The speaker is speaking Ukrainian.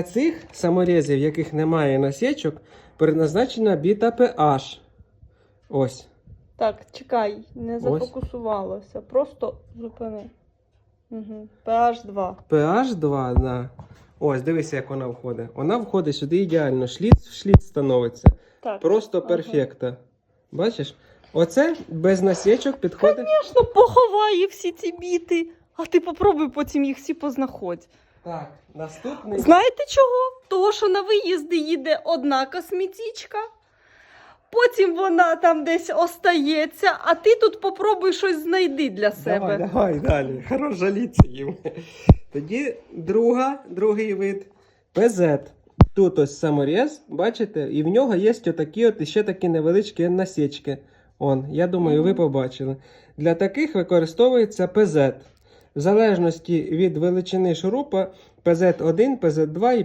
Для цих саморізів, яких немає насічок, предназначена біта PH. Ось. Так, чекай, не Ось. зафокусувалося. Просто зупини. Угу. PH 2. PH 2, да. Ось, дивися, як вона входить. Вона входить сюди ідеально. Шліц в шліц становиться. Так. Просто Ага. Бачиш? Оце без насічок підходить. Звісно, поховає всі ці біти. А ти попробуй потім їх всі познаходь. Так, наступний. Знаєте чого? Того, що на виїзди їде одна косметичка, потім вона там десь остається, а ти тут попробуй щось знайди для себе. Давай, давай далі. Хорош жаліться їм. Тоді друга, другий вид ПЗ. Тут ось саморіз, бачите, і в нього є отакі от ще такі невеличкі насічки. Он, я думаю, ви побачили. Для таких використовується ПЗ. В залежності від величини шурупа ПЗ-1, ПЗ-2 і